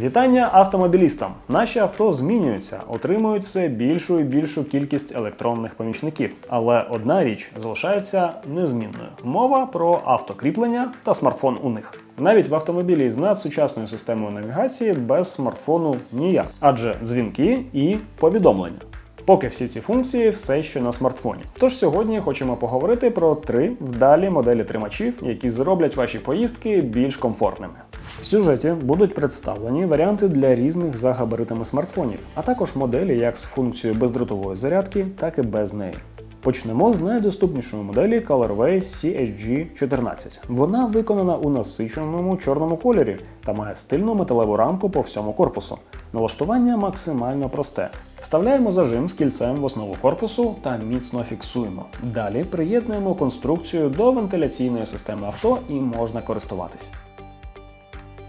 Вітання автомобілістам! Наші авто змінюються, отримують все більшу і більшу кількість електронних помічників. Але одна річ залишається незмінною: мова про автокріплення та смартфон у них. Навіть в автомобілі з надсучасною системою навігації без смартфону ніяк, адже дзвінки і повідомлення. Поки всі ці функції все ще на смартфоні. Тож сьогодні хочемо поговорити про три вдалі моделі тримачів, які зроблять ваші поїздки більш комфортними. В сюжеті будуть представлені варіанти для різних за габаритами смартфонів, а також моделі як з функцією бездротової зарядки, так і без неї. Почнемо з найдоступнішої моделі Colorway CHG14. Вона виконана у насиченому чорному кольорі та має стильну металеву рамку по всьому корпусу. Налаштування максимально просте. Вставляємо зажим з кільцем в основу корпусу та міцно фіксуємо. Далі приєднуємо конструкцію до вентиляційної системи авто і можна користуватись.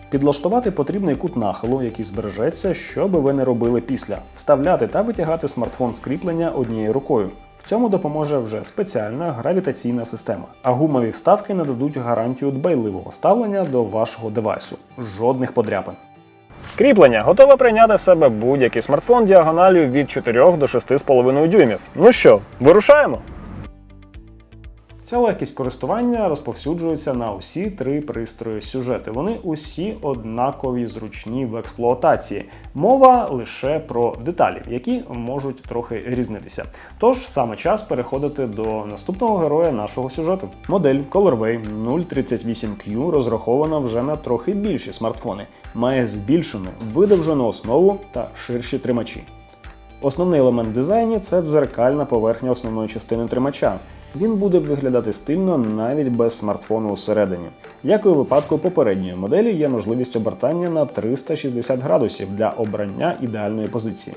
Підлаштувати потрібний кут нахилу, який збережеться, що би ви не робили після. Вставляти та витягати смартфон з кріплення однією рукою. В цьому допоможе вже спеціальна гравітаційна система. А гумові вставки нададуть гарантію дбайливого ставлення до вашого девайсу. Жодних подряпин. Кріплення готове прийняти в себе будь-який смартфон діагоналію від 4 до 6,5 дюймів. Ну що, вирушаємо? Ця легкість користування розповсюджується на усі три пристрої сюжети. Вони усі однакові зручні в експлуатації. Мова лише про деталі, які можуть трохи різнитися. Тож саме час переходити до наступного героя нашого сюжету. Модель Colorway 038Q розрахована вже на трохи більші смартфони, має збільшену видовжену основу та ширші тримачі. Основний елемент дизайні це дзеркальна поверхня основної частини тримача. Він буде виглядати стильно навіть без смартфону усередині. Як і у випадку попередньої моделі, є можливість обертання на 360 градусів для обрання ідеальної позиції.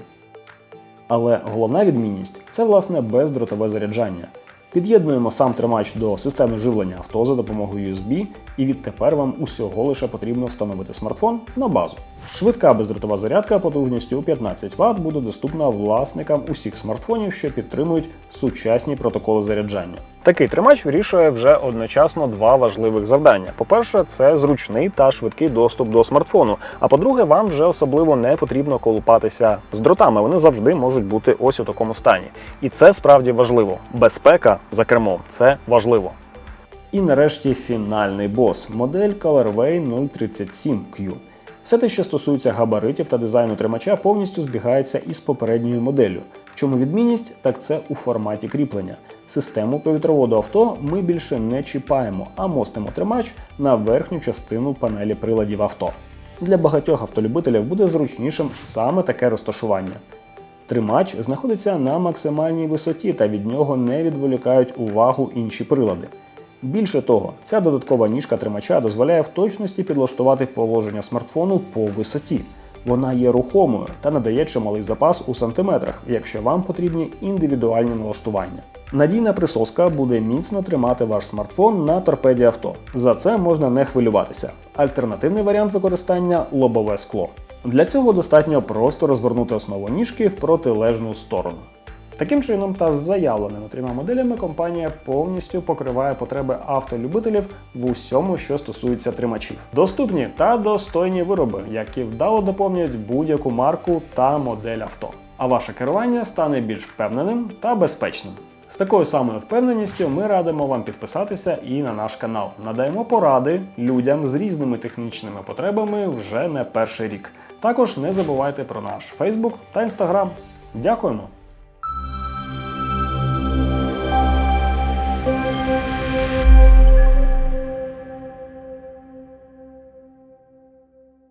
Але головна відмінність це власне бездротове заряджання. Під'єднуємо сам тримач до системи живлення авто за допомогою USB, і відтепер вам усього лише потрібно встановити смартфон на базу. Швидка бездротова зарядка потужністю 15 Вт буде доступна власникам усіх смартфонів, що підтримують сучасні протоколи заряджання. Такий тримач вирішує вже одночасно два важливих завдання. По-перше, це зручний та швидкий доступ до смартфону. А по-друге, вам вже особливо не потрібно колупатися з дротами. Вони завжди можуть бути ось у такому стані. І це справді важливо. Безпека за кермом це важливо. І нарешті фінальний бос модель Colorway 037Q. Все те, що стосується габаритів та дизайну тримача, повністю збігається із попередньою моделлю. Чому відмінність? Так це у форматі кріплення. Систему повітроводу авто ми більше не чіпаємо, а мостимо тримач на верхню частину панелі приладів авто. Для багатьох автолюбителів буде зручнішим саме таке розташування. Тримач знаходиться на максимальній висоті та від нього не відволікають увагу інші прилади. Більше того, ця додаткова ніжка тримача дозволяє в точності підлаштувати положення смартфону по висоті. Вона є рухомою та надає чималий запас у сантиметрах, якщо вам потрібні індивідуальні налаштування. Надійна присоска буде міцно тримати ваш смартфон на торпеді авто. За це можна не хвилюватися. Альтернативний варіант використання лобове скло. Для цього достатньо просто розвернути основу ніжки в протилежну сторону. Таким чином та з заявленими трьома моделями компанія повністю покриває потреби автолюбителів в усьому, що стосується тримачів. Доступні та достойні вироби, які вдало доповнюють будь-яку марку та модель авто. А ваше керування стане більш впевненим та безпечним. З такою самою впевненістю ми радимо вам підписатися і на наш канал. Надаємо поради людям з різними технічними потребами вже не перший рік. Також не забувайте про наш Facebook та Instagram. Дякуємо!